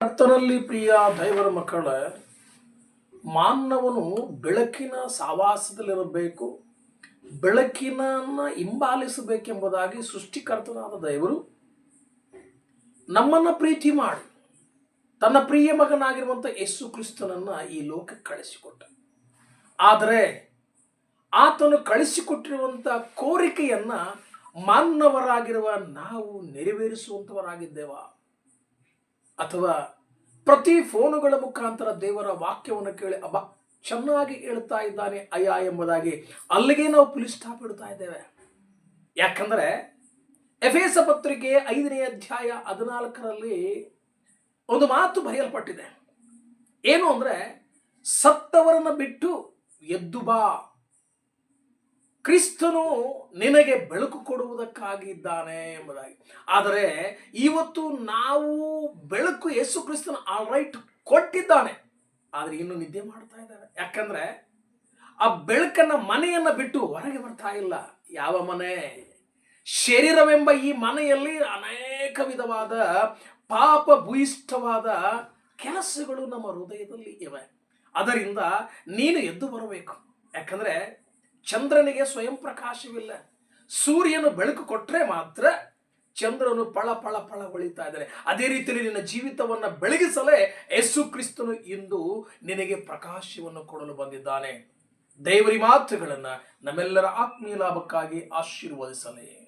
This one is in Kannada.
ಕರ್ತನಲ್ಲಿ ಪ್ರಿಯ ದೈವರ ಮಕ್ಕಳ, ಮಾನವನು ಬೆಳಕಿನ ಸಾವಾಸದಲ್ಲಿರಬೇಕು, ಬೆಳಕಿನನ್ನ ಹಿಂಬಾಲಿಸಬೇಕೆಂಬುದಾಗಿ ಸೃಷ್ಟಿಕರ್ತನಾದ ದೈವರು ನಮ್ಮನ್ನ ಪ್ರೀತಿ ಮಾಡಿ. ತನ್ನ ಪ್ರಿಯ ಮಗನಾಗಿರುವಂಥ ಯೇಸು ಕ್ರಿಸ್ತನನ್ನ ಈ ಲೋಕಕ್ಕೆ ಕಳಿಸಿಕೊಟ್ಟ. ಆದರೆ ಆತನು ಕಳಿಸಿಕೊಟ್ಟಿರುವಂಥ ಕೋರಿಕೆಯನ್ನ ಮಾನವರಾಗಿರುವ ನಾವು ನೆರವೇರಿಸುವಂಥವರಾಗಿದ್ದೇವ ಅಥವಾ ಪ್ರತಿ ಫೋನುಗಳ ಮುಖಾಂತರ ದೇವರ ವಾಕ್ಯವನ್ನು ಕೇಳಿ, ಅಬ್ಬ, ಚೆನ್ನಾಗಿ ಹೇಳ್ತಾ ಇದ್ದಾನೆ ಅಯ್ಯ ಎಂಬುದಾಗಿ ಅಲ್ಲಿಗೆ ನಾವು ಪುಲಿಸ್ ಸ್ಟಾಪ್ ಇಡ್ತಾ ಇದ್ದೇವೆ. ಯಾಕಂದ್ರೆ ಎಫೇಸ ಪತ್ರಿಕೆ ಐದನೇ ಅಧ್ಯಾಯ ಹದಿನಾಲ್ಕರಲ್ಲಿ ಒಂದು ಮಾತು ಬರೆಯಲ್ಪಟ್ಟಿದೆ. ಏನು ಅಂದ್ರೆ, ಸತ್ತವರನ್ನ ಬಿಟ್ಟು ಎದ್ದು ಬಾ. ಕ್ರಿಸ್ತನು ನಿನಗೆ ಬೆಳಕು ಕೊಡುವುದಕ್ಕಾಗಿ ಇದ್ದಾನೆ ಎಂಬುದಾಗಿ. ಆದರೆ ಇವತ್ತು ನಾವು ಬೆಳಕು ಯೇಸು ಕ್ರಿಸ್ತನ ಆಲ್ ರೈಟ್ ಕೊಟ್ಟಿದ್ದಾನೆ. ಆದರೆ ಇನ್ನು ನಿದ್ದೆ ಮಾಡ್ತಾ ಇದ್ದಾನೆ. ಯಾಕಂದ್ರೆ ಆ ಬೆಳಕನ್ನ ಮನೆಯನ್ನ ಬಿಟ್ಟು ಹೊರಗೆ ಬರ್ತಾ ಇಲ್ಲ. ಯಾವ ಮನೆ? ಶರೀರವೆಂಬ ಈ ಮನೆಯಲ್ಲಿ ಅನೇಕ ವಿಧವಾದ ಪಾಪ ಭೂಯಿಷ್ಠವಾದ ಕೆಲಸಗಳು ನಮ್ಮ ಹೃದಯದಲ್ಲಿ ಇವೆ. ಅದರಿಂದ ನೀನು ಎದ್ದು ಬರಬೇಕು. ಯಾಕಂದ್ರೆ ಚಂದ್ರನಿಗೆ ಸ್ವಯಂ ಪ್ರಕಾಶವಿಲ್ಲ. ಸೂರ್ಯನು ಬೆಳಕು ಕೊಟ್ಟರೆ ಮಾತ್ರ ಚಂದ್ರನು ಪಳ ಪಳ ಪಳ ಹೊಳಿತಾ ಇದ್ದಾನೆ. ಅದೇ ರೀತಿಯಲ್ಲಿ ನಿನ್ನ ಜೀವಿತವನ್ನ ಬೆಳಗಿಸಲೇ ಯೇಸು ಕ್ರಿಸ್ತನು ಇಂದು ನಿನಗೆ ಪ್ರಕಾಶವನ್ನು ಕೊಡಲು ಬಂದಿದ್ದಾನೆ. ದೇವರಿ ಮಾತುಗಳನ್ನ ನಮ್ಮೆಲ್ಲರ ಆತ್ಮೀಯ ಲಾಭಕ್ಕಾಗಿ ಆಶೀರ್ವದಿಸಲೇ.